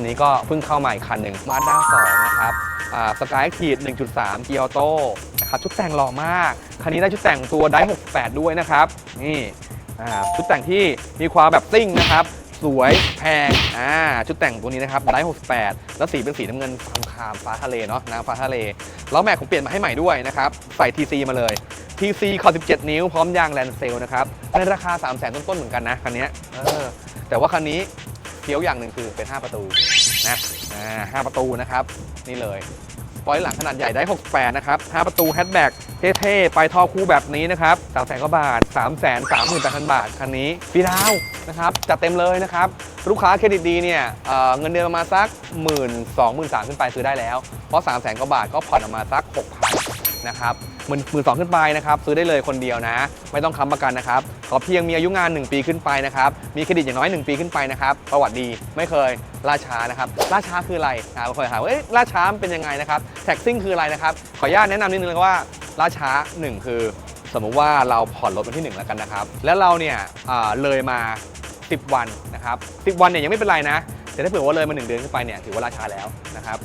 ันนี้ก็เพิ่งเข้ามาอีกคันหนึ่งมาด้า2นะครับสกายทีด1.3 เกียร์โต้นะครับชุดแต่งหล่อมาก คันนี้ได้ชุดแต่งตัวได้68 ด้วยนะครับ นี่ชุดแต่งที่มีความแบบซิ่งนะครับ สวยแพงอ่าชุดแต่งตัวนี้นะครับได้68 แล้วสีเป็นสีน้ำเงินคามคามฟ้าทะเลเนาะน้ำฟ้าทะเล แล้วแม็กผมเปลี่ยนมาให้ใหม่ด้วยนะครับ ใส่ TC มาเลย TC ขอ17 นิ้วพร้อมยางแลนเซลนะครับในราคา 3 0 0 0 0 0ต้นๆเหมือนกันนะคันนี้เออแต่ว่าคันนี้ เฟี้ยวอย่างหนึ่งคือเป็น 5 ประตูนะอ่าประตูนะครับ นี่เลยปอยหลังขนาดใหญ่ได้ 68 นะครับ 5 ประตูแฮชแบ็กเท่ๆ ไปท่อคู่แบบนี้นะครับ3แสนกว่าบาท 3 3 8 0 0 0 บาท คันนี้ฟรีดาวนะครับจัดเต็มเลยนะครับ ลูกค้าเครดิตดีเนี่ยเเงินเดือนประมาณสัก 1 2 0 0 0 0 3 ขึ้นไปซื้อได้แล้ว เพราะ 3 0 0แสนกว่าบาทก็ผ่อนออกมาสัก 6,000 นะครับหมื่นหมื่นสองขึ้นไปนะครับซื้อได้เลยคนเดียวนะ ไม่ต้องค้ำประกันนะครับขอเพียงมีอายุงาน 1 ปีขึ้นไปนะครับมีเครดิตอย่างน้อย 1 ปีขึ้นไปนะครับประวัติดีไม่เคยล่าช้านะครับล่าช้าคืออะไรอ่าบางคนถามว่าเอ๊ะล่าช้าเป็นยังไงนะครับแท็กซิ่งคืออะไรนะครับขออนุญาตแนะนำนิดนึงเลยว่าล่าช้า 1 คือ สมมุติว่าเราผ่อนรถวันที่ 1 แล้วกันนะครับ แล้วเราเนี่ยเลยมา 10 วันนะครับ10 วันเนี่ยยังไม่เป็นไรนะ แต่ถ้าเผื่อว่าเลยมา 1 เดือนขึ้นไปเนี่ยถือว่าล่าช้าแล้วนะครับ